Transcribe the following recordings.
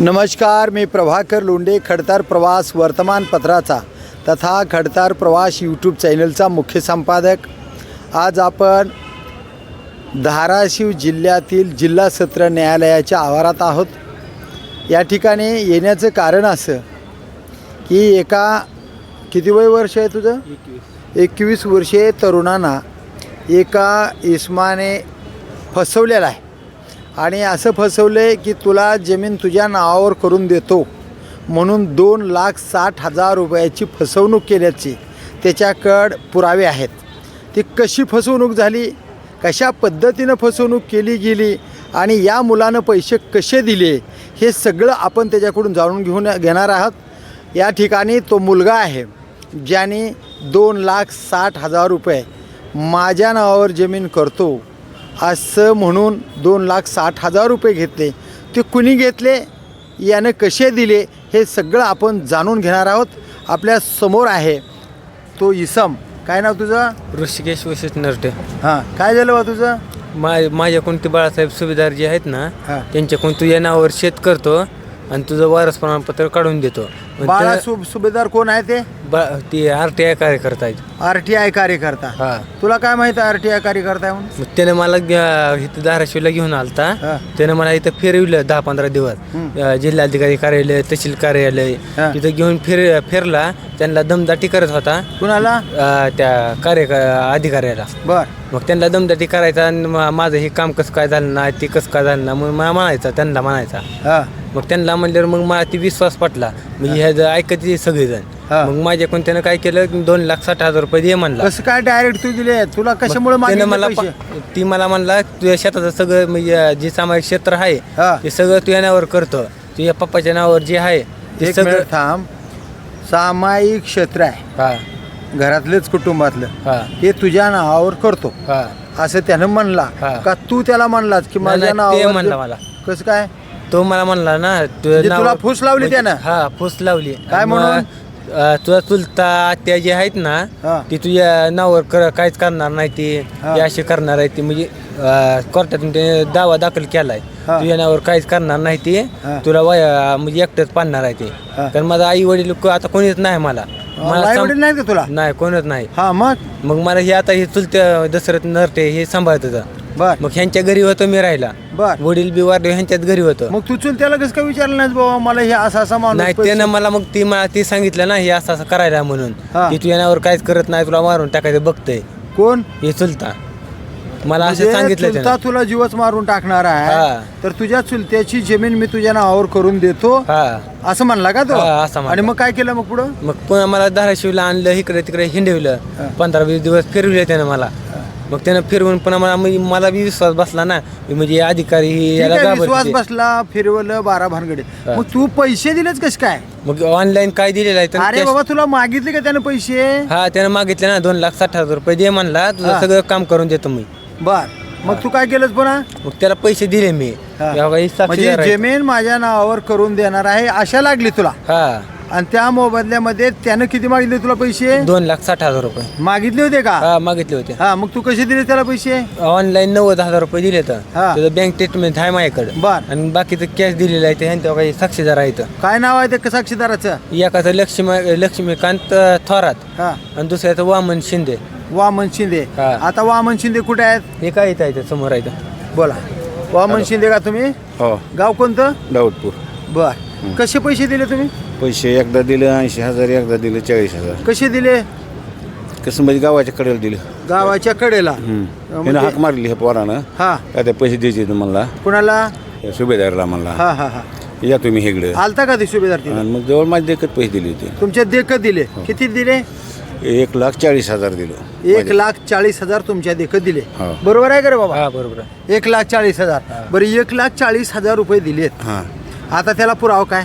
नमस्कार मी प्रभाकर लोंडे खडतार प्रवास वर्तमानपत्राचा तथा खडतार प्रवास यूट्यूब चॅनलचा मुख्य संपादक. आज आपण धाराशिव जिल्ह्यातील जिल्हा सत्र न्यायालयाच्या आवारात आहोत. या ठिकाणी येण्याचं कारण असं की एका किती वय वर्ष आहे तुझं? एकवीस. वर्षे तरुणांना एका इस्माने फसवलेला आहे. आणि असं फसवलं आहे की तुला जमीन तुझ्या नावावर करून देतो. म्हणून दोन लाख साठ हजार रुपयाची फसवणूक केल्याची त्याच्याकडं पुरावे आहेत. ती कशी फसवणूक झाली? कशा पद्धतीनं फसवणूक केली गेली? आणि या मुलानं पैसे कसे दिले? हे सगळं आपण त्याच्याकडून जाणून घेऊन घेणार आहात. या ठिकाणी तो मुलगा आहे ज्याने दोन लाख साठ हजार रुपये माझ्या नावावर जमीन करतो. असं म्हणून दोन लाख साठ हजार रुपये घेतले. ते कुणी घेतले? यानं कसे दिले? हे सगळं आपण जाणून घेणार आहोत. आपल्यासमोर आहे तो इसम. काय नाव तुझं? ऋषिकेश वशिष्ठ नरटे. हां. काय झालं बा तुझं? मा माझ्याकडून ते बाळासाहेब सुभेदार जे आहेत ना हा. त्यांच्याकडून तू या नावावर शेत करतो आणि तुझं वारस प्रमाणपत्र काढून देतो. मग बाळा त्या- सु सुभेदार कोण आहे ते? बा ते आर टी आय कार्यकर्ता आहेत. आर टी आय कार्यकर्ता. हा. तुला काय माहिती आर टी आय कार्यकर्ता आहे म्हणून? मग त्याने मला इथं धाराशिवला घेऊन आलता. हा. त्याने मला इथं फिरविलं दहा पंधरा दिवस. हम्म. अं, जिल्हाधिकारी कार्यालय तहसील कार्यालय हा. तिथं घेऊन फिर फिरला. त्यांना दमदाटी करत होता. कुणाला? अं, त्या कार्य अधिकाऱ्याला. बर. मग त्यांना दमदाटी करायचा आणि मा- माझं हे काम कसं काय झालं नाही ते कसं काय झालं ना मग मला म्हणायचा त्यांना म्हणायचा. हां. मग त्यांना म्हणल्यावर मग मला ती विश्वास पटला. म्हणजे ह्या ऐकत सगळेजण. हा. मग माझ्याकडून त्यानं काय केलं? दोन लाख साठ हजार रुपये दे म्हणला. कसं काय डायरेक्ट तू दिले तुला कशामुळे त्यानं मला पा- ती मला म्हणला तुझ्या शेताचं सगळं म्हणजे जे सामायिक क्षेत्र आहे हा. ते सगळं तुझ्या नावावर करतो. तुझ्या पप्पाच्या नावावर जे आहे ते एक सगळं मिनिट थांब. सामायिक क्षेत्र आहे. हा. घरातलेच कुटुंबातलं. हा. हे तुझ्या नावावर करतो. हा. असं त्यानं म्हणला. हा. का तू त्याला म्हणलास की नाही, माझ्या नाही, ते नावावर म्हणला मला. कसं काय? तो मला म्हणला ना म्हणजे तुला नावावर- फूस लावली म्हणजे- त्यानं? हा फूस लावली. काय मग, म्हणून? अं, तुझा चुलता आत्या जे आहेत ना हा. ती तुझ्या नावावर कर काहीच करणार नाही ती हा. ती अशी करणार आहे ती म्हणजे अं, कोर्टातून ते दावा दाखल केलाय हा. तुझ्या नावावर काहीच करणार नाही ती हा. तुला वय म्हणजे एकटंच पाडणार आहे ते हा. कारण माझा आई वडील आता कोणीच नाही मला मला आई सं- वडील नाही का तुला नाही कोणच नाही हा मग मग मला हे आता हे चुलत्या दशरथ नरटे हे सांभाळत होतं बर. मग ह्यांच्या घरी होतो मी राहिला. बर. वडील बी वारले ह्यांच्याच घरी होतो. मग तू चुल त्याला कसं काय विचारलं नाही बाबा मला हे असा असा माणूस नाही त्यानं मला मग ती मला ती सांगितलं ना हे असं असं करायला म्हणून. हा. ती नावावर काहीच करत नाही तुला मारून टाकायचं बघतंय. कोण? हे चुलता. मला असं म्हणजे सांगितलं चुलता त्यानं. तुला जीवच मारून टाकणार आहे. हा. तर तुझ्या चुलत्याची जमीन मी तुझ्या नावावर करून देतो. हा. असं म्हणला का तो? हा, असं म्हणला. आणि मग काय केलं मग पुढं? मग पुन्हा मला धाराशिवला आणलं इकडे तिकडे हिंडवलं. हा. पंधरा वीस दिवस फिरवले त्यानं मला. मग त्यानं फिरवून मला म्हणजे मला बी विश्वास बसला ना. की म्हणजे अधिकारी ही ठीक याला आहे, घाबरते. विश्वास बसला फिरवलं बारा भानगडे. मग तू पैसे दिलेच कस काय? मग ऑनलाईन काय दिलेलं आहे? त्यानं अरे cash- बाबा तुला मागितले का त्याने पैसे? हा त्यानं मागितलं ना. दोन लाख साठ हजार रुपये दे म्हणला. तुझं हा. सगळं काम करून देतो मी. बर. मग तू काय केलंस पुन्हा? मग त्याला पैसे दिले मी. हा. साक्षीदार म्हणजे. जमीन माझ्या नावावर करून देणार आहे आशा लागली तुला. हा. आणि त्या मोबदल्यामध्ये त्यानं किती मागितले तुला पैसे? दोन लाख साठ हजार रुपये. मागितले होते का? हा मागितले होते. हा मग तू कसे दिले त्याला पैसे? ऑनलाईन नव्वद हजार रुपये दिले तर. हा. त्याचं बँक स्टेटमेंट आहे माझ्याकडे. बर. आणि बाकीचं कॅश दिलेलं आहे ते ह्यांच्या काही साक्षीदार आहेत काय नाव आहे ते साक्षीदाराचं? एकाचं लक्ष्मी लक्ष्मीकांत थोरात. हा. आणि दुसऱ्याचं वामन शिंदे. वामन शिंदे. हा. आता वामन शिंदे कुठे आहेत? हे काय इथं आहे ते समोर आहे इथं. बोला. वामन शिंदे का तुम्ही? हो. गाव कोणतं? दाऊदपूर बर. कसे पैसे दिले तुम्ही? पैसे एकदा दिले ऐंशी हजार एकदा दिले चाळीस हजार. कसे दिले? कसं म्हणजे गावाच्या कडेला दिलं. गावाच्या कडेला? हम्म. म्हणजे- त्यानं हाक मारली हे पोरानं. हा. काय ते पैसे द्यायचे तुम्हाला? कुणाला? या सुभेदारला म्हणला. हा हा हा. या तुम्ही इकडे आलता का ते सुभेदार तिथे? आणि मग जवळ माझे देखत पैसे दिले होते. तुमच्या देखत दिले. किती दिले? एक लाख चाळीस हजार दिलो. एक लाख चाळीस हजार तुमच्या देखत दिले. हो. बरोबर आहे का रे बाबा? हा बरोबर आहे. एक लाख चाळीस हजार. बरं एक लाख चाळीस हजार रुपये दिलेत. हां. आता त्याला पुरावा काय?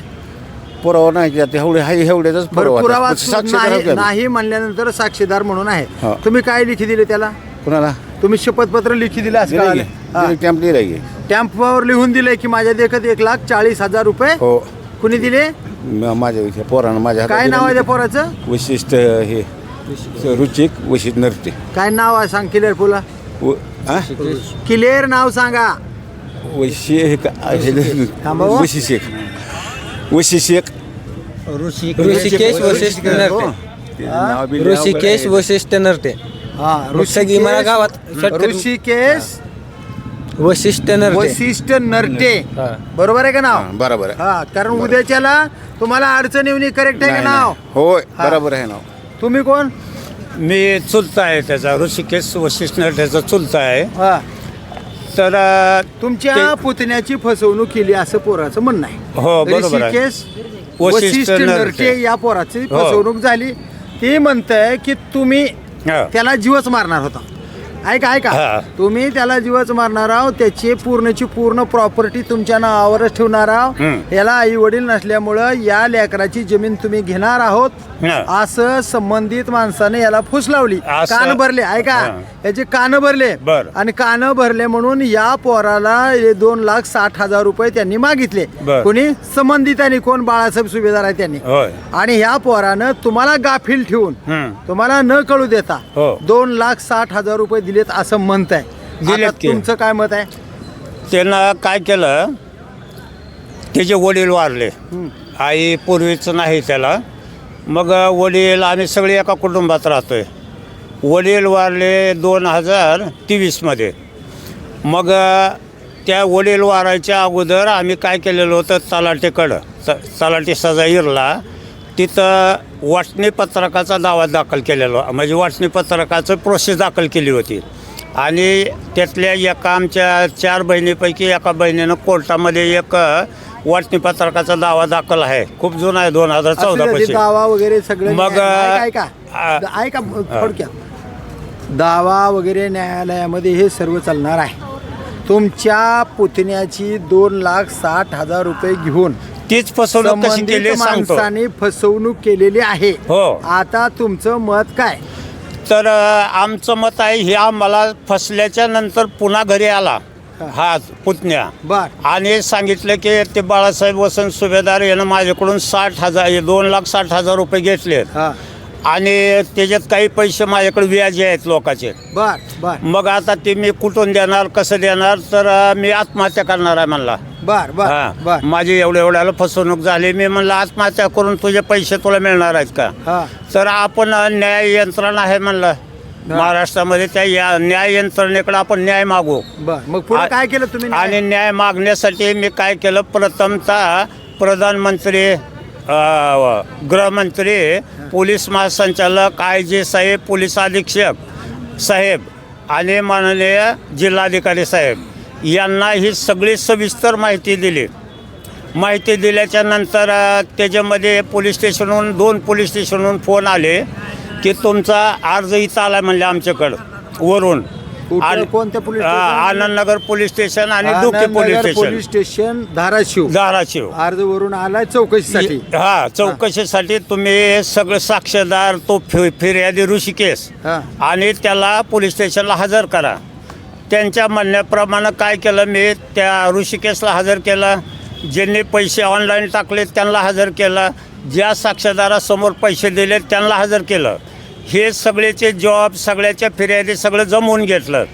पुरावा नाही की आता एवढे हाय एवढ्याच बरं पुरावा साक्षीदार नाही का? म्हणल्यानंतर साक्षीदार म्हणून आहे. हा. तुम्ही काय लिखी दिले त्याला? कुणाला? तुम्ही शपथपत्र लिखी दिलं असं दिलं कळालं. की हा. दिलं कॅम्प की टॅम्पवर लिहून दिलंय की माझ्या देखत एक लाख चाळीस हजार रुपये हो. कुणी दिले? म- माझ्या इथे पोरानं माझ्या हातात काय दिलं. नाव आहे त्या पोराचं? वैशिष्ट हे रुचिक वैशिष्ट नरते काय नाव आहे सांग क्लिअर बोला व- आ? क्लिअर नाव सांगा. वैशी थांबा हो. वैशी शेख वशी शेख ऋषिकेश वशिष्ठ नरटे. अवघड ऋषिकेश. वशिष्ठ नरटे. हा सगळी मला गावात? ऋषिकेश वशिष्ठ नरटे. वशिष्ठ नरटे. हा. बरोबर आहे का नाव? बरोबर आहे. हा कारण उद्याच्याला तुम्हाला अडचण येऊन करेक्ट आहे का नाही, नाव नाही. होय हा. बरोबर आहे नाव. तुम्ही कोण? मी चुलता आहे त्याचा. ऋषिकेश वशिष्ठ त्याचा चुलता आहे. हा. तर अ, तुमच्या पुतण्याची फसवणूक केली असं पोराचं म्हणणं आहे हो, बरोबर आहे. ऋषिकेश वशिष्ठ वशिष्ठ नरटे. नरटे या पोराची हो. फसवणूक झाली ती म्हणतंय की तुम्ही हा. त्याला जीवच मारणार होता ऐका ऐका हा. तुम्ही त्याला जीवच मारणार आहोत त्याची पूर्णची पूर्ण प्रॉपर्टी तुमच्या नावावरच ठेवणार आहोत हम्म. याला आई वडील नसल्यामुळं या लेकराची जमीन तुम्ही घेणार आहोत हा. असं संबंधित माणसाने याला फुस लावली असं- कान भरले ऐका हा. याचे कान भरले बर. आणि कान भरले म्हणून या पोराला हे दोन लाख साठ हजार रुपये त्यांनी मागितले बर. कोणी संबंधितांनी कोण बाळासाहेब सुभेदार आहे त्यांनी होय आणि ह्या पोरानं तुम्हाला गाफील ठेवून हम्म. तुम्हाला न कळू देता हो. दोन लाख साठ हजार रुपये दिलेत असं म्हणत आहे. दिलेत की. तुमचं काय मत आहे? त्यानं काय केलं? त्याचे वडील वारले. आई पूर्वीचं नाही त्याला. मग वडील आम्ही सगळे एका कुटुंबात राहतोय. वडील वारले दोन हजार तेवीसमध्ये मग त्या वडील वारायच्या अगोदर आम्ही काय केलेलं होतं? तलाठीकडं. च तलाठी सजाईरला तिथं वाटणी पत्रकाचा दावा दाखल केलेला म्हणजे वाटणी पत्रकाचं प्रोसेस दाखल केली होती. आणि त्यातल्या एका आमच्या चार बहिणीपैकी एका बहिणीनं कोर्टामध्ये एक वाटणी पत्रकाचा दावा दाखल आहे. खूप जुना आहे दोन हजार चौदा ते दावा वगैरे सगळं मग, ऐका थोडक्यात. दावा वगैरे न्यायालयामध्ये हे सर्व चालणार आहे. तुमच्या पुतण्याची दोन लाख साठ हजार रुपये घेऊन तीच फसवणूक कशी संबंधित केली सांगतो. माणसाने फसवणूक केलेली आहे. हो. आता तुमचं मत काय? तर अ, आमचं मत आहे हे आम्हाला फसल्याच्या नंतर पुन्हा घरी आला. हा पुतण्या. बर. आणि सांगितलं की ते बाळासाहेब वसंत सुभेदार यानं माझ्याकडून साठ हजार हे दोन लाख साठ हजार रुपये घेतलेत. हा. आणि त्याच्यात काही पैसे माझ्याकडे व्याजे आहेत लोकांचे. बर बर. मग आता ते मी कुठून देणार कसं देणार तर अ, मी आत्महत्या करणार आहे म्हणला. बर बर हा. बर. माझी एवढ्या एवढ्याला फसवणूक झाली मी म्हणलं आत्महत्या करून तुझे पैसे तुला मिळणार आहेत का? हा. तर आपण न्याय यंत्रणा आहे म्हणलं. महाराष्ट्रामध्ये त्या या न्याय यंत्रणेकडे आपण न्याय मागू. बर मग पुढे काय केलं तुम्ही आणि न्याय मागण्यासाठी मी काय केलं? प्रथमतः प्रधानमंत्री गृहमंत्री पोलीस महासंचालक आय जी साहेब पोलीस अधीक्षक साहेब आणि माननीय जिल्हाधिकारी साहेब यांना ही सगळी सविस्तर माहिती दिली. माहिती दिल्याच्या नंतर त्याच्यामध्ये पोलीस स्टेशनहून दोन पोलीस स्टेशनहून फोन आले की तुमचा अर्ज इथं आला म्हणले आमच्याकडं वरून. कुठं- कोणत्या पोलीस अ, स्टेशन? आनंदनगर पोलीस स्टेशन आणि डोके police Anandnagar station police station Dharashiv. Dharashiv. अर्ज वरून आलाय चौकशीसाठी. हा चौकशीसाठी तुम्ही सगळं साक्षीदार तो फि- फिर्यादी ऋषिकेश हा. आणि त्याला पोलीस स्टेशनला हजर करा. त्यांच्या म्हणण्याप्रमाणे काय केलं मी त्या ऋषिकेशला हजर केलं. ज्यांनी पैसे ऑनलाईन टाकले त्यांना हजर केलं. ज्या साक्षीदारासमोर पैसे दिले त्यांना हजर केलं. हे सगळेचे जॉब सगळ्याच्या फिर्यादी सगळं जमवून घेतलं.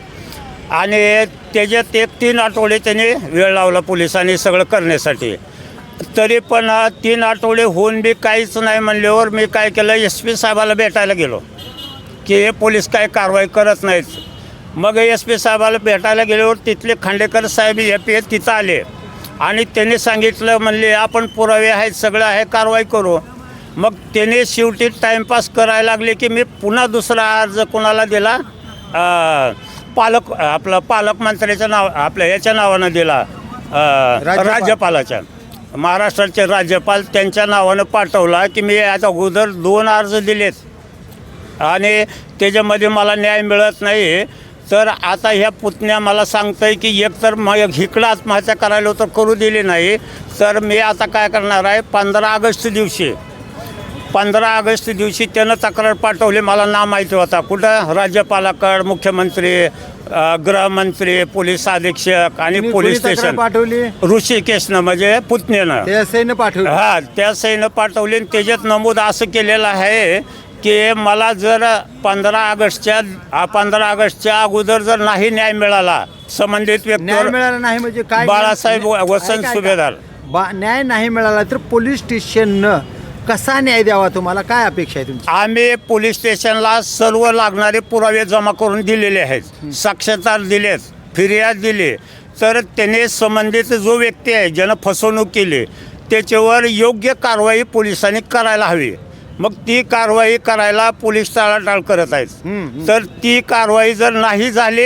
आणि त्याच्यात एक तीन आठवडे त्यांनी वेळ लावला पोलिसांनी सगळं करण्यासाठी. तरी पण तीन आठवडे होऊन बी काहीच नाही म्हणल्यावर मी काय केलं एस पी साहेबाला भेटायला गेलो. की हे पोलीस काय कारवाई करत नाहीत. मग एस पी साहेबाला भेटायला गेल्यावर तिथले खांडेकर साहेब ए पी तिथं आले. आणि त्यांनी सांगितलं म्हणले आपण पुरावे आहेत सगळं आहे कारवाई करू. मग त्याने शेवटी टाईमपास करायला लागले की मी पुन्हा दुसरा अर्ज कोणाला दिला? पालक आपलं पालकमंत्र्याचं नाव आपल्या याच्या नावानं दिला. राज्यपालाच्या. महाराष्ट्राचे राज्यपाल त्यांच्या नावानं पाठवला की मी आता अगोदर दोन अर्ज दिलेत. आणि त्याच्यामध्ये मला न्याय मिळत नाही. तर आता ह्या पुतण्या मला सांगतंय की एकतर मग इकडं आत्महत्या करायला तर करू दिली नाही. तर मी आता काय करणार आहे? पंधरा ऑगस्ट दिवशी पंधरा ऑगस्ट दिवशी त्यानं तक्रार पाठवली. मला नाव माहिती होता. कुठं? राज्यपालाकड मुख्यमंत्री गृहमंत्री पोलीस अधीक्षक आणि पोलीस स्टेशन. पाठवली? ऋषिकेशनं म्हणजे पुतण्यानं ते असं पाठवली. हा त्या सहीनं पाठवली आणि त्याच्यात नमूद असं केलेलं आहे की मला जर पंधरा ऑगस्टच्या पंधरा ऑगस्टच्या अगोदर जर नाही न्याय मिळाला संबंधित न्याय व्यक्तीवर मिळाला नाही म्हणजे काय? बाळासाहेब वसंत. सुभेदार. बा न्याय नाही मिळाला तर पोलीस स्टेशननं कसा न्याय द्यावा तुम्हाला? काय अपेक्षा आहे तुमची? आम्ही पोलीस स्टेशनला सर्व लागणारे पुरावे जमा करून दिलेले आहेत. साक्षरतार दिलेत फिर्याद दिली. तर त्याने संबंधित जो व्यक्ती आहे ज्यानं फसवणूक केली त्याच्यावर योग्य कारवाई पोलिसांनी करायला हवी. मग ती कारवाई करायला पोलीस टाळाटाळ करत आहेत. तर ती कारवाई जर नाही झाली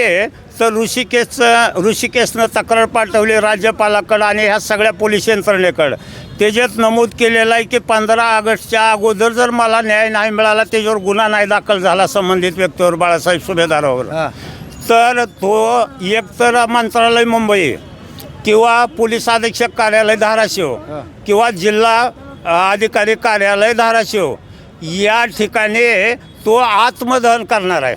तर ऋषिकेशचं ऋषिकेशनं तक्रार पाठवली राज्यपालाकडं आणि ह्या सगळ्या पोलीस यंत्रणेकडं त्याच्यात नमूद केलेलं आहे की पंधरा ऑगस्टच्या अगोदर जर मला न्याय नाही मिळाला त्याच्यावर गुन्हा नाही दाखल झाला संबंधित व्यक्तीवर बाळासाहेब सुभेदारावर. तर तो एकतर मंत्रालय मुंबई किंवा पोलीस अधीक्षक कार्यालय धाराशिव. किंवा जिल्हा अधिकारी कार्यालय धाराशिव या ठिकाणी तो आत्मदहन करणार आहे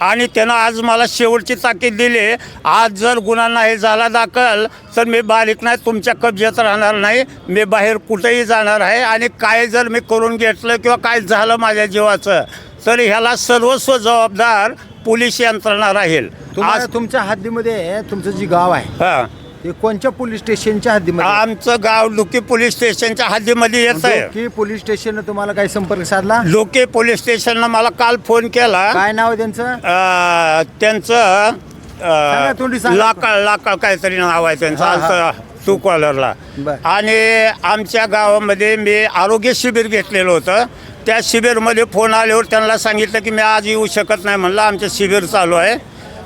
आणि त्यानं आज मला शेवटची ताकीद दिली. आज जर गुन्हा नाही झाला दाखल तर मी बारीक नाही तुमच्या कब्जात राहणार नाही. मी बाहेर कुठेही जाणार आहे. आणि काय जर मी करून घेतलं किंवा काय झालं माझ्या जीवाचं तर ह्याला सर्वस्व जबाबदार पोलीस यंत्रणा राहील. आज तुमच्या हद्दीमध्ये तुमचं जे गाव आहे हां. ते कोणत्या पोलीस स्टेशनच्या हद्दीमध्ये आमचं गाव लुकी पोलीस स्टेशनच्या हद्दीमध्ये येत आहे की पोलीस स्टेशननं तुम्हाला काही संपर्क साधला? लोके पोलीस स्टेशननं मला काल फोन केला. काय नाव आहे त्यांचं? अं, त्यांचं सांगा, तोंडी अं, सांगा. लाकाळ लाकाळ काहीतरी नाव आहे त्यांचं हा, हा. टू कॉलरला बर. आणि आमच्या गावामध्ये मी आरोग्य शिबिर घेतलेलं होतं. त्या शिबिरमध्ये फोन आल्यावर त्यांना सांगितलं की मी आज येऊ शकत नाही म्हणलं आमचं शिबिर चालू आहे.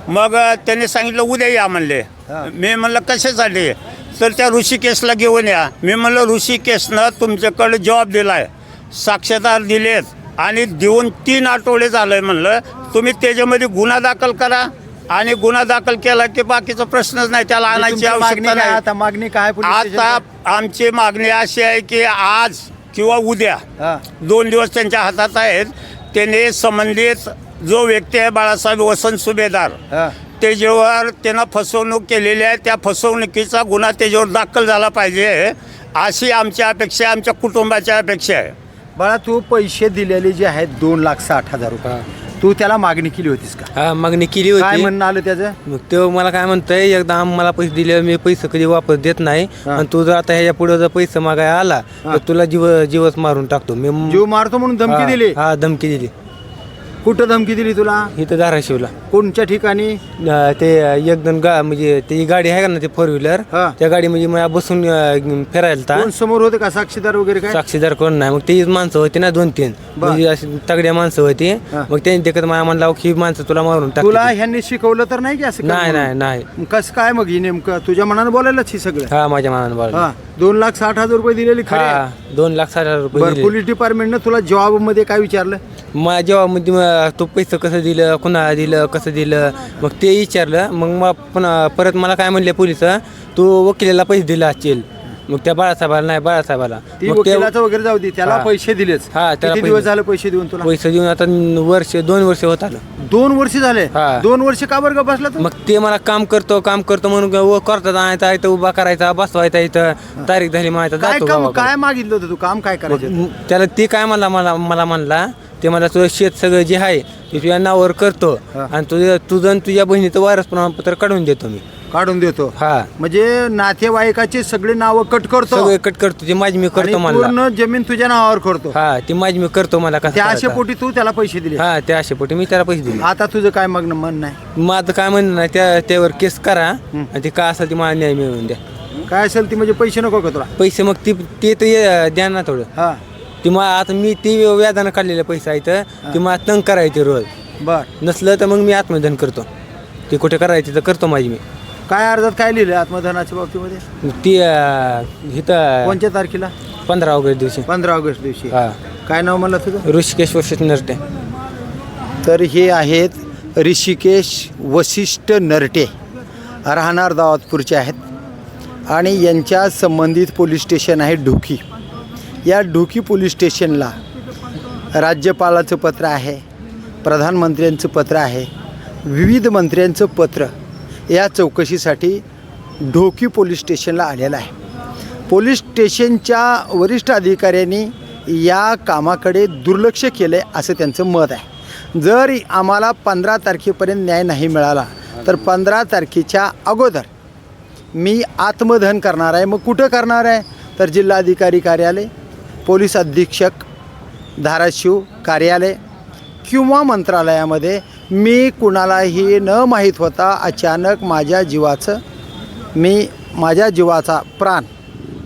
मग त्यांनी सांगितलं उद्या या म्हणले. मी म्हणलं कशासाठी? तर त्या ऋषिकेशला घेऊन या. मी म्हणलं ऋषिकेशनं तुमच्याकडे जॉब दिला आहे साक्षरदार दिलेत आणि देऊन तीन आठवडे झालं आहे म्हणलं. तुम्ही त्याच्यामध्ये गुन्हा दाखल करा आणि गुन्हा दाखल केला की बाकीचा प्रश्नच नाही त्याला आणायची तुमची मागणी आवश्यकता नाही. आता मागणी काय आता? आमची मागणी अशी आहे की आज किंवा उद्या. दोन दिवस त्यांच्या हातात आहेत. त्याने संबंधित जो व्यक्ती आहे बाळासाहेब वसंत सुभेदार हा. त्याच्यावर त्यानं फसवणूक केलेली आहे. त्या फसवणुकीचा गुन्हा त्याच्यावर दाखल झाला पाहिजे अशी आमची अपेक्षा आहे, आमच्या कुटुंबाची अपेक्षा आहे. बाळा तू पैसे दिलेले जे आहेत दोन लाख साठ हजार रुपये. तू त्याला मागणी केली होतीस का? हा मागणी केली काय होती म्हणणं आलं त्याचं? मग तो मला काय म्हणतोय एकदा आम्हाला पैसे दिले मी पैसे कधी वापस देत नाही. आणि तू जर आता ह्याच्या पुढे जर पैसे मागाय आला हा. तर तुला जीव जीवच मारून टाकतो. मी जीव मारतो म्हणून धमकी हा, दिली? हा धमकी दिली. कुठं धमकी दिली तुला? इथं धाराशिवला. कोणत्या ठिकाणी? अं, ते एकदम गा म्हणजे ती गाडी आहे का ना ते फोर व्हीलर हा. त्या गाडी म्हणजे मला बसून अं, फिरायला कोण समोर होते का? साक्षीदार वगैरे काय? साक्षीदार कोण नाही. मग तीच माणसं होती ना दोन तीन. बर. म्हणजे अशी तगड्या माणसं होती. मग त्यांनी देखत मला म्हणला ही माणसं तुला मारून तुला टाक ह्यांनी शिकवलं तर नाही की असं नाही? नाही नाही. कसं काय मग ही नेमकं? तुझ्या मनानं बोलायलाच ही सगळं. हा माझ्या मनानं बोला हा. दोन लाख साठ हजार रुपये दिलेली खरे हा दोन लाख साठ हजार रुपये बरं दिले. पोलीस डिपार्टमेंटनं तुला जॉबमध्ये काय विचारलं? मग जेव्हा म्हणजे मग तो पैसे कसं दिलं कुणाला दिलं कसं दिलं? मग ते विचारलं. मग मग पुन्हा परत मला काय म्हणले पोलीस तू वकिलाला पैसे दिले असतील. मग त्या बाळासाहेबाला नाही बाळासाहेबाला. ती मग ते वकिलाचं वगैरे जाऊ दे त्याला हा. पैसे दिलेच. हा, त्याला किती पैसे दिवस. झाले पैसे देऊन तुला? पैसे देऊन आता वर्ष दोन वर्ष होत आलं. दोन वर्ष झाले? हा. दोन वर्ष का बरं का बसला तू? मग ते मला काम करतो काम करतो म्हणून व करतात आणायचा इथं उभा करायचा बसवायचा इथं. तारीख झाली माहिती काय जातो काम गावाकडे. काय मागितलं होतं तू? काम काय करायचं मग त्याला ते काय म्हणला मला मला म्हणला ते मला तुझं शेत सगळं जे आहे ते तुझ्या नावावर करतो हा. आणि तुझं तुझं आणि तुझ्या बहिणीचं वारस प्रमाणपत्र काढून देतो मी. काढून देतो. हा. म्हणजे नातेवाईकाचे सगळे नाव कट करतो. सगळे कट करतो ते माझी मी आणि करतो मला पूर्ण जमीन तुझ्या नावावर करतो. हा ती माझी मी करतो मला कसं त्या करायचं. पोटी तू त्याला पैसे दिले. हा त्या अशा पोटी मी त्याला पैसे दिले. आता तुझं काय मग मन नाही? माझं काय म्हणणं नाही त्या त्यावर केस करा आणि ते काय असेल ते मला न्याय मिळवून द्या. काय असेल ती म्हणजे पैसे नको का तुला? पैसे मग ती ते तर ये- द्या ना थोडं. हा. ती मग आता मी ते व्याजानं काढलेले पैसे आहेत ते मला तंग करायचे रोज. बर. नसलं तर मग मी आत्मधन करतो. ते कुठे करायचे तर करतो माझी मी. काय अर्जात काय लिहिलं आत्मधनाच्या बाबतीमध्ये? ती अं, इथं कोणत्या तारखेला? पंधरा ऑगस्ट दिवशी. पंधरा ऑगस्ट दिवशी. हा. काय नाव म्हणलं तुझं? ऋषिकेश वशिष्ठ नरटे. तर हे आहेत ऋषिकेश वशिष्ठ नरटे. राहणार दावतपूरचे आहेत. आणि यांच्या संबंधित पोलीस स्टेशन आहे ढुकी. या ढोकी पोलीस स्टेशनला राज्यपालाचं पत्र आहे प्रधानमंत्र्यांचं पत्र आहे विविध मंत्र्यांचं पत्र या चौकशीसाठी ढोकी पोलीस स्टेशनला आलेलं आहे. पोलीस स्टेशनच्या वरिष्ठ अधिकाऱ्यांनी या कामाकडे दुर्लक्ष केलं आहे असं त्यांचं मत आहे. जर आम्हाला पंधरा तारखेपर्यंत न्याय नाही मिळाला तर पंधरा तारखेच्या अगोदर मी आत्मदहन करणार आहे. मग कुठं करणार आहे? तर जिल्हाधिकारी कार्यालय पोलीस अधीक्षक धाराशिव कार्यालय किंवा मंत्रालयामध्ये मी कुणालाही न माहीत होता अचानक माझ्या जीवाचं मी माझ्या जीवाचा प्राण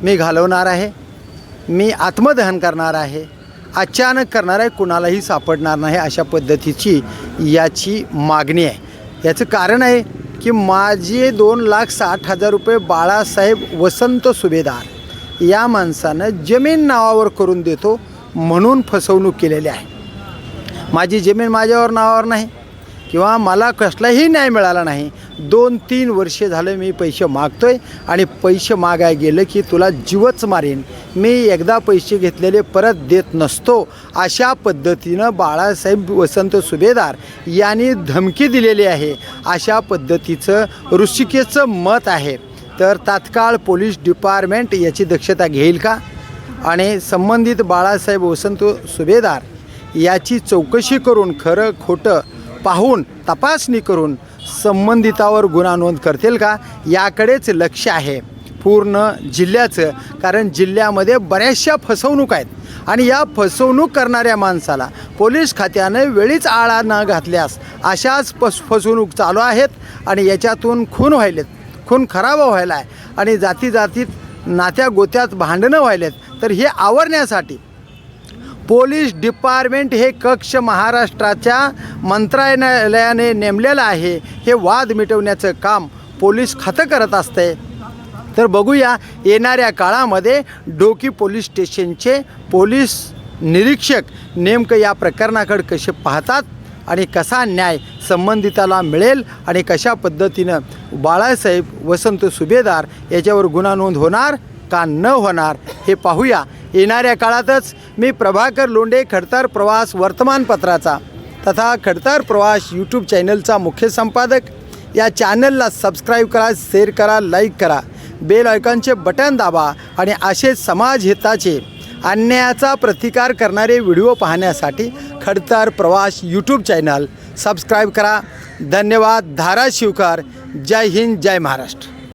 मी घालवणार आहे मी आत्मदहन करणार आहे अचानक करणार आहे कुणालाही सापडणार नाही अशा पद्धतीची याची मागणी आहे. याचं कारण आहे की माझे दोन लाख साठ हजार रुपये बाळासाहेब वसंत सुभेदार या माणसानं जमीन नावावर करून देतो म्हणून फसवणूक केलेली आहे. माझी जमीन माझ्यावर नावावर नाही किंवा मला कसलाही न्याय मिळाला नाही. दोन तीन वर्षे झालं मी पैसे मागतोय आणि पैसे मागाय गेलं की तुला जीवच मारेन. मी एकदा पैसे घेतलेले परत देत नसतो. अशा पद्धतीनं बाळासाहेब वसंत सुभेदार यांनी धमकी दिलेली आहे. अशा पद्धतीचं ऋषिकेचं मत आहे. तर तात्काळ पोलीस डिपार्टमेंट याची दक्षता घेईल का? आणि संबंधित बाळासाहेब वसंत सुभेदार याची चौकशी करून खरं खोटं पाहून तपासणी करून संबंधितावर गुन्हा नोंद करतील का? याकडेच लक्ष आहे पूर्ण जिल्ह्याचं कारण जिल्ह्यामध्ये बऱ्याचशा फसवणूक आहेत. आणि या फसवणूक करणाऱ्या माणसाला पोलीस खात्यानं वेळीच आळा न घातल्यास अशाच फस फसवणूक चालू आहेत आणि याच्यातून खून व्हायलेत. खून खराब व्हायला आहे आणि जाती जातीत नात्या गोत्यात भांडणं व्हायलेत. तर हे आवरण्यासाठी पोलीस डिपार्टमेंट हे कक्ष महाराष्ट्राच्या मंत्रालयाने नेमलेलं आहे. हे वाद मिटवण्याचं काम पोलीस खातं करत असते. तर बघूया येणाऱ्या काळामध्ये डोकी पोलीस स्टेशनचे पोलीस निरीक्षक नेमकं या प्रकरणाकडे कसे पाहतात? आणि कसा न्याय संबंधिताला मिळेल आणि कशा पद्धतीनं बाळासाहेब वसंत सुभेदार याच्यावर गुन्हा नोंद होणार का न होणार हे पाहूया. येणाऱ्या काळातच मी प्रभाकर लोंडे खडतर प्रवास वर्तमानपत्राचा तथा खडतर प्रवास यूट्यूब चॅनलचा मुख्य संपादक. या चॅनलला सबस्क्राईब करा शेअर करा लाईक करा. बेल आयकॉनचे बटन दाबा आणि असेच समाजहिताचे अन्यायाचा प्रतिकार करणारे व्हिडिओ पाहण्यासाठी खडतर प्रवास यूट्यूब चॅनल सबस्क्राईब करा. धन्यवाद. धाराशिवकर. जय हिंद. जय महाराष्ट्र.